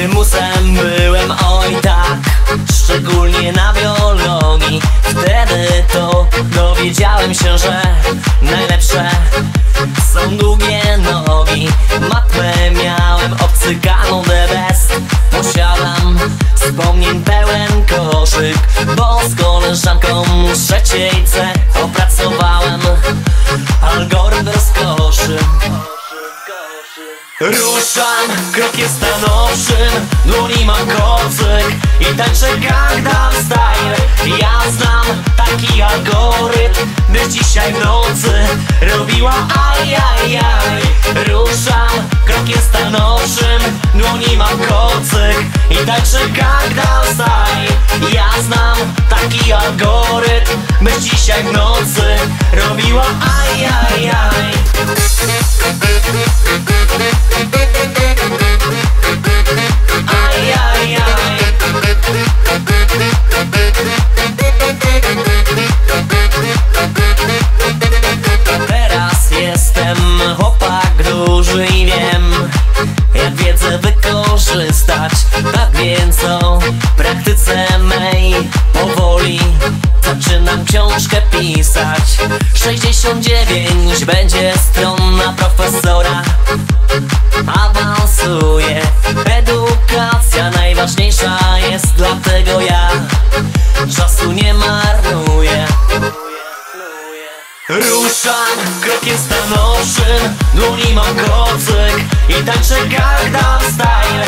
Prymusem byłem, oj tak Szczególnie na biologii. Wtedy to dowiedziałem się, że Najlepsze są długie nogi. Matmę miałem obcykaną the best Posiadam wspomnień pełen koszyk Bo z koleżanką trzeciej C Ruszam krokiem stanowczym Dłoni mam kocyk I tańczę Gangnam Style Ja znam taki algorytm Byś dzisiaj w nocy Robiła aj, aj, aj Ruszam krokiem stanowczym Dłoni mam kocyk I tańczę Gangnam Style Ja znam taki algorytm Byś dzisiaj w nocy Robiła aj, wykorzystać Tak więc o praktyce mej Powoli zaczynam książkę pisać. 69 będzie stron na profesora. Awansuję. Edukacja najważniejsza Ruszam krokiem stanowczym Dłoni mam kocyk I tańczę Gangnam Style